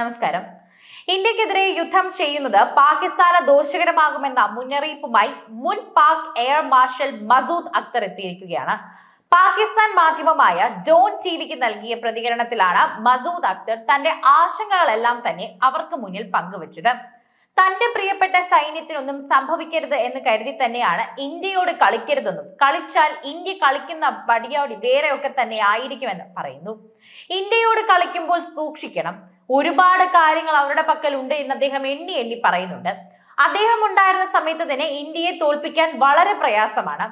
നമസ്കാരം. ഇന്ത്യക്കെതിരെ യുദ്ധം ചെയ്യുന്നത് പാകിസ്ഥാന് ദോഷകരമാകുമെന്ന മുന്നറിയിപ്പുമായി മുൻ പാക് എയർ മാർഷൽ മസൂദ് അക്തർ എത്തിയിരിക്കുകയാണ്. പാകിസ്ഥാൻ മാധ്യമമായ ഡോൺ ടി വിക്ക് നൽകിയ പ്രതികരണത്തിലാണ് മസൂദ് അക്തർ തന്റെ ആശങ്കകളെല്ലാം തന്നെ അവർക്ക് മുന്നിൽ പങ്കുവച്ചത്. തന്റെ പ്രിയപ്പെട്ട സൈന്യത്തിനൊന്നും സംഭവിക്കരുത് എന്ന് കരുതി തന്നെയാണ് ഇന്ത്യയോട് കളിക്കരുതെന്നും കളിച്ചാൽ ഇന്ത്യ കളിക്കുന്ന പടിയോടി വേറെയൊക്കെ തന്നെ ആയിരിക്കുമെന്ന് പറയുന്നു. ഇന്ത്യയോട് കളിക്കുമ്പോൾ സൂക്ഷിക്കണം. ഒരുപാട് കാര്യങ്ങൾ അവരുടെ പക്കൽ ഉണ്ട് എന്ന് അദ്ദേഹം എണ്ണി എണ്ണി പറയുന്നുണ്ട്. അദ്ദേഹം ഉണ്ടായിരുന്ന സമയത്ത് തന്നെ ഇന്ത്യയെ തോൽപ്പിക്കാൻ വളരെ പ്രയാസമാണ്.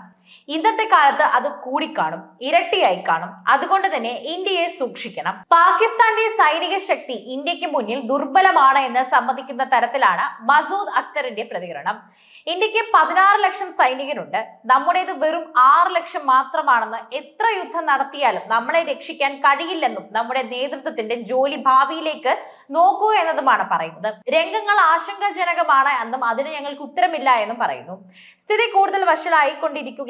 ഇന്നത്തെ കാലത്ത് അത് കൂടിക്കാണും ഇരട്ടിയായി കാണും. അതുകൊണ്ട് തന്നെ ഇന്ത്യയെ സൂക്ഷിക്കണം. പാകിസ്ഥാന്റെ സൈനിക ശക്തി ഇന്ത്യയ്ക്ക് മുന്നിൽ ദുർബലമാണ് എന്ന് സമ്മതിക്കുന്ന തരത്തിലാണ് മസൂദ് അക്തറിന്റെ പ്രതികരണം. ഇന്ത്യയ്ക്ക് പതിനാറ് ലക്ഷം സൈനികരുണ്ട്. നമ്മുടേത് വെറും ആറ് ലക്ഷം മാത്രമാണെന്ന് എത്ര യുദ്ധം നടത്തിയാലും നമ്മളെ രക്ഷിക്കാൻ കഴിയില്ലെന്നും നമ്മുടെ നേതൃത്വത്തിന്റെ ജോലി ഭാവിയിലേക്ക് നോക്കൂ എന്നതുമാണ് പറയുന്നത്. രംഗങ്ങൾ ആശങ്കാജനകമാണ് എന്നും അതിന് ഞങ്ങൾക്ക് ഉത്തരമില്ല എന്നും പറയുന്നു. സ്ഥിതി കൂടുതൽ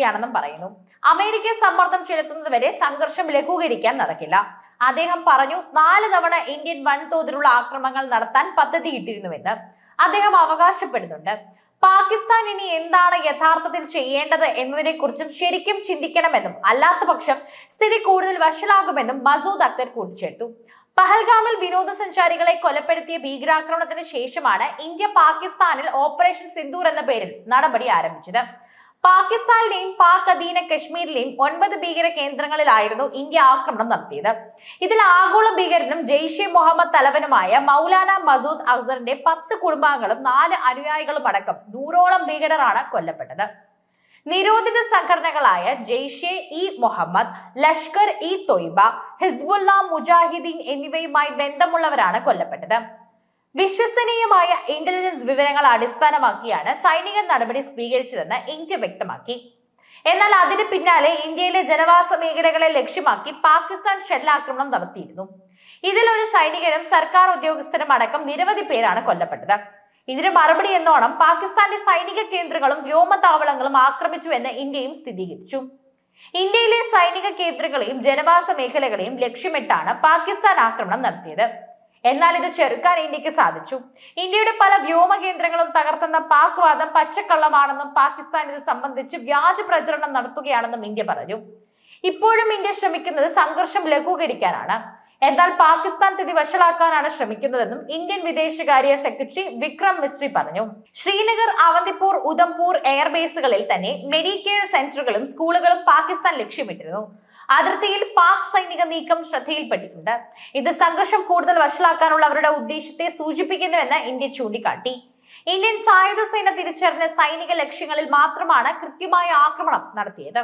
വഷളായിക്കൊണ്ടിരിക്കുകയാണെന്നും പറയുന്നു. അമേരിക്ക സമ്മർദ്ദം ചെലുത്തുന്നതുവരെ സംഘർഷം ലഘൂകരിക്കാൻ നടക്കില്ല. അദ്ദേഹം പറഞ്ഞു നാല് തവണ ഇന്ത്യൻ വൻതോതിലുള്ള ആക്രമണങ്ങൾ നടത്താൻ പദ്ധതിയിട്ടിരുന്നുവെന്ന് അദ്ദേഹം അവകാശപ്പെടുന്നുണ്ട്. പാകിസ്ഥാൻ ഇനി എന്താണ് യഥാർത്ഥത്തിൽ ചെയ്യേണ്ടത് എന്നതിനെ കുറിച്ചും ശരിക്കും ചിന്തിക്കണമെന്നും അല്ലാത്ത പക്ഷം സ്ഥിതി കൂടുതൽ വഷളാകുമെന്നും മസൂദ് അക്തർ കൂട്ടിച്ചേർത്തു. പഹൽഗാമിൽ വിനോദസഞ്ചാരികളെ കൊലപ്പെടുത്തിയ ഭീകരാക്രമണത്തിന് ശേഷമാണ് ഇന്ത്യ പാകിസ്ഥാനിൽ ഓപ്പറേഷൻ സിന്ദൂർ എന്ന പേരിൽ നടപടി ആരംഭിച്ചത്. പാകിസ്ഥാനിലെയും പാക് അധീന കശ്മീരിലെയും ഒൻപത് ഭീകര കേന്ദ്രങ്ങളിലായിരുന്നു ഇന്ത്യ ആക്രമണം നടത്തിയത്. ഇതിൽ ആഗോള ഭീകരനും ജെയ്ഷെ മുഹമ്മദ് തലവനുമായ മൗലാന മസൂദ് അസറിന്റെ പത്ത് കുടുംബാംഗങ്ങളും നാല് അനുയായികളും അടക്കം നൂറോളം ഭീകരരാണ് കൊല്ലപ്പെട്ടത്. നിരോധിത സംഘടനകളായ ജെയ്ഷെ ഇ മുഹമ്മദ് ലഷ്കർ ഇ തൊയ്ബ ഹിസ്ബുല്ല മുജാഹിദീൻ എന്നിവയുമായി ബന്ധമുള്ളവരാണ് കൊല്ലപ്പെട്ടത്. വിശ്വസനീയമായ ഇന്റലിജൻസ് വിവരങ്ങൾ അടിസ്ഥാനമാക്കിയാണ് സൈനിക നടപടി സ്വീകരിച്ചതെന്ന് ഇന്ത്യ വ്യക്തമാക്കി. എന്നാൽ അതിന് പിന്നാലെ ഇന്ത്യയിലെ ജനവാസ മേഖലകളെ ലക്ഷ്യമാക്കി പാകിസ്ഥാൻ ഷെല്ലാക്രമണം നടത്തിയിരുന്നു. ഇതിൽ ഒരു സൈനികനും സർക്കാർ ഉദ്യോഗസ്ഥരും അടക്കം നിരവധി പേരാണ് കൊല്ലപ്പെട്ടത്. ഇതിന് മറുപടി എന്നോണം പാകിസ്ഥാന്റെ സൈനിക കേന്ദ്രങ്ങളും വ്യോമതാവളങ്ങളും ആക്രമിച്ചു എന്ന് ഇന്ത്യയും സ്ഥിരീകരിച്ചു. ഇന്ത്യയിലെ സൈനിക കേന്ദ്രങ്ങളെയും ജനവാസ മേഖലകളെയും ലക്ഷ്യമിട്ടാണ് പാകിസ്ഥാൻ ആക്രമണം നടത്തിയത്. എന്നാൽ ഇത് ചെറുക്കാൻ ഇന്ത്യയ്ക്ക് സാധിച്ചു. ഇന്ത്യയുടെ പല വ്യോമ കേന്ദ്രങ്ങളും തകർത്തെന്ന പാക് വാദം പച്ചക്കള്ളമാണെന്നും പാകിസ്ഥാൻ ഇത് സംബന്ധിച്ച് വ്യാജ പ്രചരണം നടത്തുകയാണെന്നും ഇന്ത്യ പറഞ്ഞു. ഇപ്പോഴും ഇന്ത്യ ശ്രമിക്കുന്നത് സംഘർഷം ലഘൂകരിക്കാനാണ്. എന്നാൽ പാകിസ്ഥാൻ സ്ഥിതി വഷളാക്കാനാണ് ശ്രമിക്കുന്നതെന്നും ഇന്ത്യൻ വിദേശകാര്യ സെക്രട്ടറി വിക്രം മിസ്ട്രി പറഞ്ഞു. ശ്രീനഗർ അവന്തിപ്പൂർ ഉദംപൂർ എയർബേസുകളിൽ തന്നെ മെഡിക്കെയർ സെന്ററുകളും സ്കൂളുകളും പാകിസ്ഥാൻ ലക്ഷ്യമിട്ടിരുന്നു. അതിർത്തിയിൽ പാക് സൈനിക നീക്കം ശ്രദ്ധയിൽപ്പെട്ടിട്ടുണ്ട്. ഇത് സംഘർഷം കൂടുതൽ വഷളാക്കാനുള്ള അവരുടെ ഉദ്ദേശത്തെ സൂചിപ്പിക്കുന്നുവെന്ന് ഇന്ത്യ ചൂണ്ടിക്കാട്ടി. ഇന്ത്യൻ സായുധ സേന തിരിച്ചറിഞ്ഞ സൈനിക ലക്ഷ്യങ്ങളിൽ മാത്രമാണ് കൃത്യമായ ആക്രമണം നടത്തിയത്.